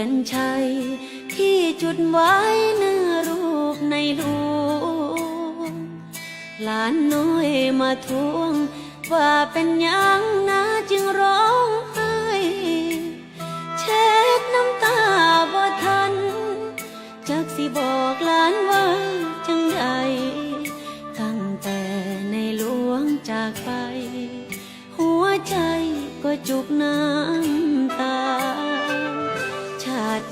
ยนชัย ที่จุดไว้เนื้อรูปในหลวงหลานน้อยมาทวง ว่าเป็นยังนะจึงร้องไห้เช็ดน้ำตาบ่ทัน จักสิบอกหลานว่าจังใดตั้งแต่ในหลวงจากไป หัวใจก็จุกน้ำ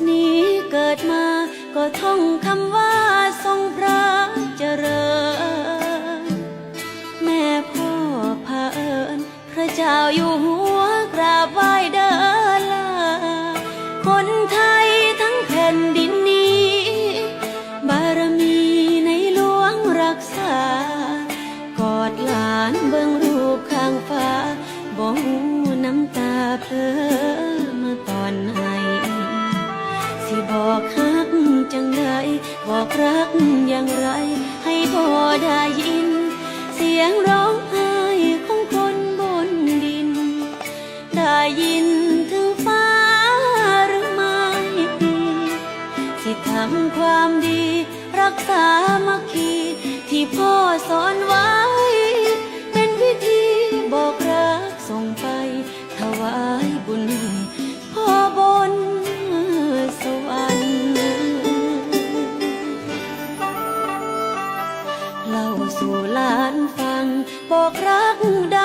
นี้เกิดมาก็ท่องคำว่าทรงพระเจริญ แม่พ่อพาเอิญพระเจ้าอยู่หัวกราบไหว้เดินลาคนไทยทั้งแผ่นดินนี้ บารมีในหลวงรักษา กอดหลานเบิ่งรูปข้างฟ้าบ่หูน้ำตาเพลอ บอกรักอย่างไร ให้พ่อได้ยิน เสียงร้องไห้ของคนบนดิน ได้ยินถึงฟ้าหรือไม่สิทำความดี รักษามัคคีที่พ่อสอน เล่าสู่หลานฟัง บอกรักด